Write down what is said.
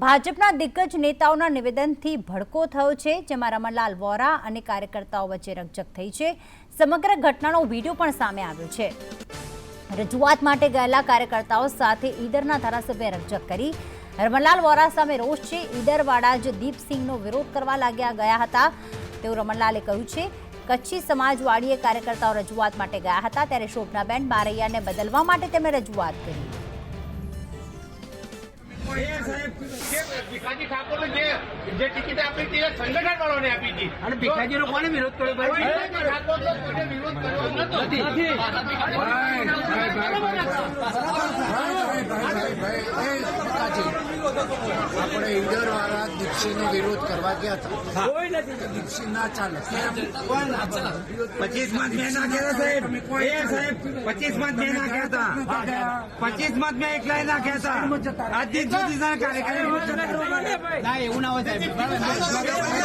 ભાજપના દિગ્ગજ નેતાઓના નિવેદનથી ભડકો થયો છે, જેમાં રમણલાલ વોરા અને કાર્યકર્તાઓ વચ્ચે રકઝક થઈ છે. સમગ્ર ઘટનાનો વીડિયો પણ સામે આવ્યો છે. રજૂઆત માટે ગયેલા કાર્યકર્તાઓ સાથે ઈદરના ધારાસભ્ય રકઝક કરી. રમણલાલ વોરા સામે રોષ છે. ઈદરવાળા જ દીપસિંહનો વિરોધ કરવા લાગ્યા ગયા હતા. તેવું રમણલાલે કહ્યું છે, કચ્છી સમાજવાડીએ કાર્યકર્તાઓ રજૂઆત માટે ગયા હતા, ત્યારે શોભનાબેન બારૈયાને બદલવા માટે તેમણે રજૂઆત કરી. ભીખાજી ઠાકોર જે જે ટિકિટ આપી હતી એ સંગઠન વાળાને આપી હતી અને ભીખાજીનો કોને વિરોધ કર્યો ભાઈ ઠાકોરનો વિરોધ. આપણે ઈડર વાળા દીપસિંહનો વિરોધ કરવા ગયા હતા દીપસિંહ ના ચાલે પચીસમાં મેં નાખ્યા સાહેબ સાહેબ પચીસ મત મેં નાખ્યા હતા પચીસમાં મેં એકલા નાખ્યા હતા આજ દિન સુધી કાર્યક્રમ ના એવું ના હોય સાહેબ